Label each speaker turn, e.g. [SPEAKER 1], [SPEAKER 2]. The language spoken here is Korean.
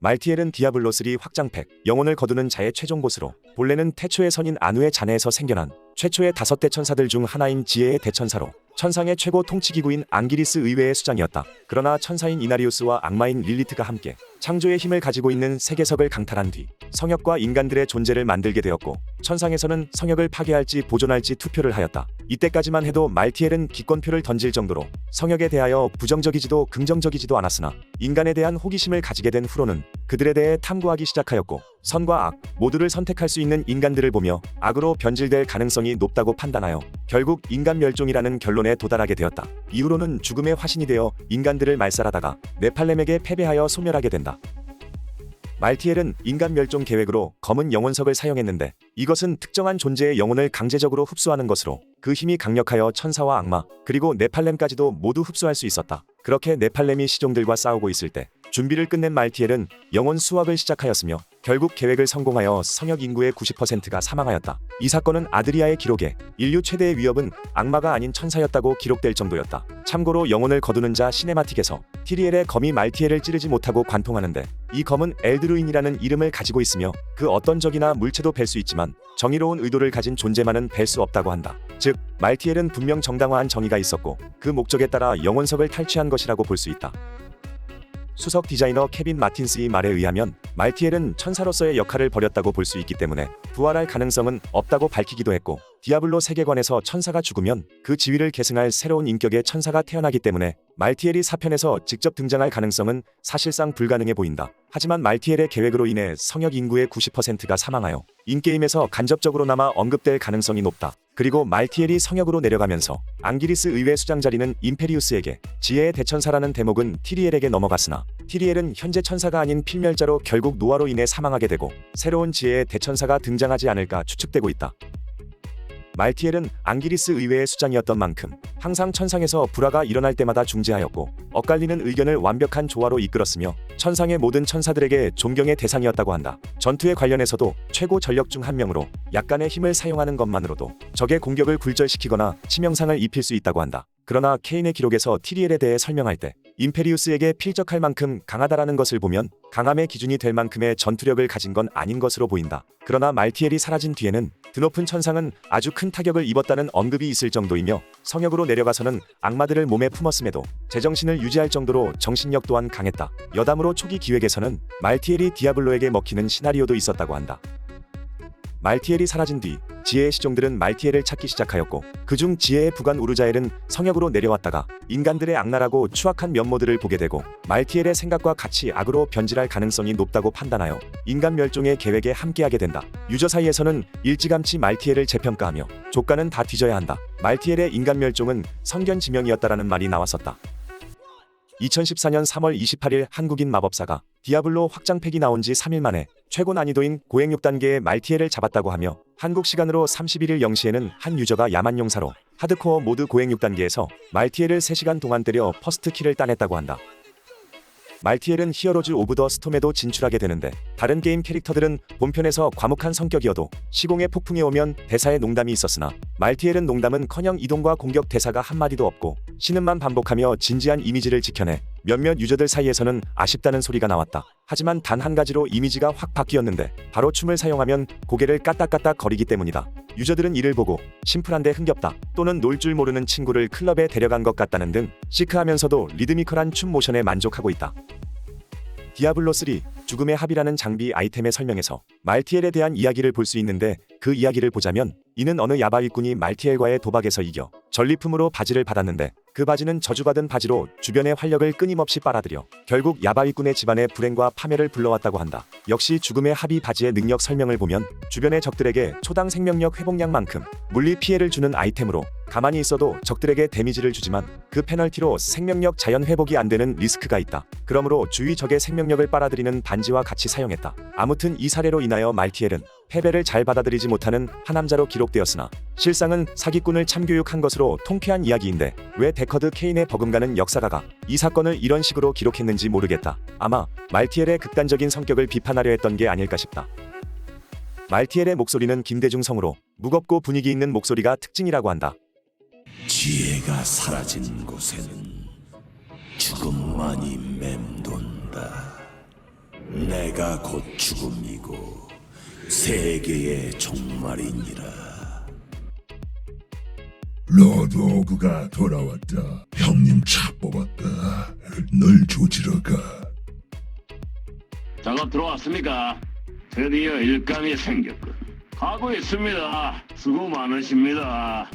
[SPEAKER 1] 말티엘은 디아블로3 확장팩, 영혼을 거두는 자의 최종 보스로 본래는 태초의 선인 아누의 자네에서 생겨난 최초의 다섯 대천사들 중 하나인 지혜의 대천사로 천상의 최고 통치기구인 앙기리스 의회의 수장이었다. 그러나 천사인 이나리우스와 악마인 릴리트가 함께 창조의 힘을 가지고 있는 세계석을 강탈한 뒤 성역과 인간들의 존재를 만들게 되었고 천상에서는 성역을 파괴할지 보존할지 투표를 하였다. 이때까지만 해도 말티엘은 기권표를 던질 정도로 성역에 대하여 부정적이지도 긍정적이지도 않았으나 인간에 대한 호기심을 가지게 된 후로는 그들에 대해 탐구하기 시작하였고 선과 악 모두를 선택할 수 있는 인간들을 보며 악으로 변질될 가능성이 높다고 판단하여 결국 인간 멸종이라는 결론에 도달하게 되었다. 이후로는 죽음의 화신이 되어 인간들을 말살하다가 네팔렘에게 패배하여 소멸하게 된다. 말티엘은 인간 멸종 계획으로 검은 영혼석을 사용했는데 이것은 특정한 존재의 영혼을 강제적으로 흡수하는 것으로 그 힘이 강력하여 천사와 악마 그리고 네팔렘까지도 모두 흡수할 수 있었다. 그렇게 네팔렘이 시종들과 싸우고 있을 때 준비를 끝낸 말티엘은 영혼 수확을 시작하였으며 결국 계획을 성공하여 성역 인구의 90%가 사망하였다. 이 사건은 아드리아의 기록에 인류 최대의 위협은 악마가 아닌 천사였다고 기록될 정도였다. 참고로 영혼을 거두는 자 시네마틱에서 티리엘의 검이 말티엘을 찌르지 못하고 관통하는데 이 검은 엘드루인이라는 이름을 가지고 있으며 그 어떤 적이나 물체도 뵐 수 있지만 정의로운 의도를 가진 존재만은 뵐 수 없다고 한다. 즉 말티엘은 분명 정당화한 정의가 있었고 그 목적에 따라 영혼석을 탈취한 것이라고 볼 수 있다. 수석 디자이너 케빈 마틴스의 말에 의하면 말티엘은 천사로서의 역할을 벌였다고 볼 수 있기 때문에 부활할 가능성은 없다고 밝히기도 했고 디아블로 세계관에서 천사가 죽으면 그 지위를 계승할 새로운 인격의 천사가 태어나기 때문에 말티엘이 사편에서 직접 등장할 가능성은 사실상 불가능해 보인다. 하지만 말티엘의 계획으로 인해 성역 인구의 90%가 사망하여 인게임에서 간접적으로 남아 언급될 가능성이 높다. 그리고 말티엘이 성역으로 내려가면서 앙기리스 의회 수장 자리는 임페리우스에게 지혜의 대천사라는 대목은 티리엘에게 넘어갔으나 티리엘은 현재 천사가 아닌 필멸자로 결국 노아로 인해 사망하게 되고 새로운 지혜의 대천사가 등장하지 않을까 추측되고 있다. 말티엘은 앙기리스 의회의 수장이었던 만큼 항상 천상에서 불화가 일어날 때마다 중재하였고 엇갈리는 의견을 완벽한 조화로 이끌었으며 천상의 모든 천사들에게 존경의 대상이었다고 한다. 전투에 관련해서도 최고 전력 중 한 명으로 약간의 힘을 사용하는 것만으로도 적의 공격을 굴절시키거나 치명상을 입힐 수 있다고 한다. 그러나 케인의 기록에서 티리엘에 대해 설명할 때 임페리우스에게 필적할 만큼 강하다라는 것을 보면 강함의 기준이 될 만큼의 전투력을 가진 건 아닌 것으로 보인다. 그러나 말티엘이 사라진 뒤에는 드높은 천상은 아주 큰 타격을 입었다는 언급이 있을 정도이며 성역으로 내려가서는 악마들을 몸에 품었음에도 제정신을 유지할 정도로 정신력 또한 강했다. 여담으로 초기 기획에서는 말티엘이 디아블로에게 먹히는 시나리오도 있었다고 한다. 말티엘이 사라진 뒤 지혜의 시종들은 말티엘을 찾기 시작하였고 그중 지혜의 부관 우르자엘은 성역으로 내려왔다가 인간들의 악랄하고 추악한 면모들을 보게 되고 말티엘의 생각과 같이 악으로 변질할 가능성이 높다고 판단하여 인간 멸종의 계획에 함께하게 된다. 유저 사이에서는 일찌감치 말티엘을 재평가하며 조카는 다 뒤져야 한다. 말티엘의 인간 멸종은 성견 지명이었다라는 말이 나왔었다. 2014년 3월 28일 한국인 마법사가 디아블로 확장팩이 나온 지 3일 만에 최고 난이도인 고행 6단계의 말티엘을 잡았다고 하며 한국 시간으로 31일 0시에는 한 유저가 야만 용사로 하드코어 모드 고행 6단계에서 말티엘을 3시간 동안 때려 퍼스트 킬을 따냈다고 한다. 말티엘은 히어로즈 오브 더 스톰에도 진출하게 되는데 다른 게임 캐릭터들은 본편에서 과묵한 성격이어도 시공의 폭풍에 오면 대사에 농담이 있었으나 말티엘은 농담은커녕 이동과 공격 대사가 한마디도 없고 신음만 반복하며 진지한 이미지를 지켜내 몇몇 유저들 사이에서는 아쉽다는 소리가 나왔다. 하지만 단 한 가지로 이미지가 확 바뀌었는데 바로 춤을 사용하면 고개를 까딱까딱 거리기 때문이다. 유저들은 이를 보고 심플한데 흥겹다 또는 놀 줄 모르는 친구를 클럽에 데려간 것 같다는 등 시크하면서도 리드미컬한 춤 모션에 만족하고 있다. 디아블로 3 죽음의 합이라는 장비 아이템의 설명에서 말티엘에 대한 이야기를 볼 수 있는데 그 이야기를 보자면 이는 어느 야바위꾼이 말티엘과의 도박에서 이겨 전리품으로 바지를 받았는데 그 바지는 저주받은 바지로 주변의 활력을 끊임없이 빨아들여 결국 야바위꾼의 집안의 불행과 파멸을 불러왔다고 한다. 역시 죽음의 합의 바지의 능력 설명을 보면 주변의 적들에게 초당 생명력 회복량만큼 물리 피해를 주는 아이템으로 가만히 있어도 적들에게 데미지를 주지만 그 페널티로 생명력 자연 회복이 안 되는 리스크가 있다. 그러므로 주위 적의 생명력을 빨아들이는 반지와 같이 사용했다. 아무튼 이 사례로 인하여 말티엘은 패배를 잘 받아들이지 못하는 하남자로 기록되었으나 실상은 사기꾼을 참교육한 것으로 통쾌한 이야기인데 왜 데커드 케인의 버금가는 역사가가 이 사건을 이런 식으로 기록했는지 모르겠다. 아마 말티엘의 극단적인 성격을 비판하려 했던 게 아닐까 싶다. 말티엘의 목소리는 김대중 성으로 무겁고 분위기 있는 목소리가 특징이라고 한다.
[SPEAKER 2] 지혜가 사라진 곳에는 죽음만이 맴돈다. 내가 곧 죽음이고 세계의 종말이니라.
[SPEAKER 3] 로드 오그가 돌아왔다. 형님 차 뽑았다. 널 조지러 가.
[SPEAKER 4] 작업 들어왔습니까? 드디어 일감이 생겼군. 가고 있습니다. 수고 많으십니다.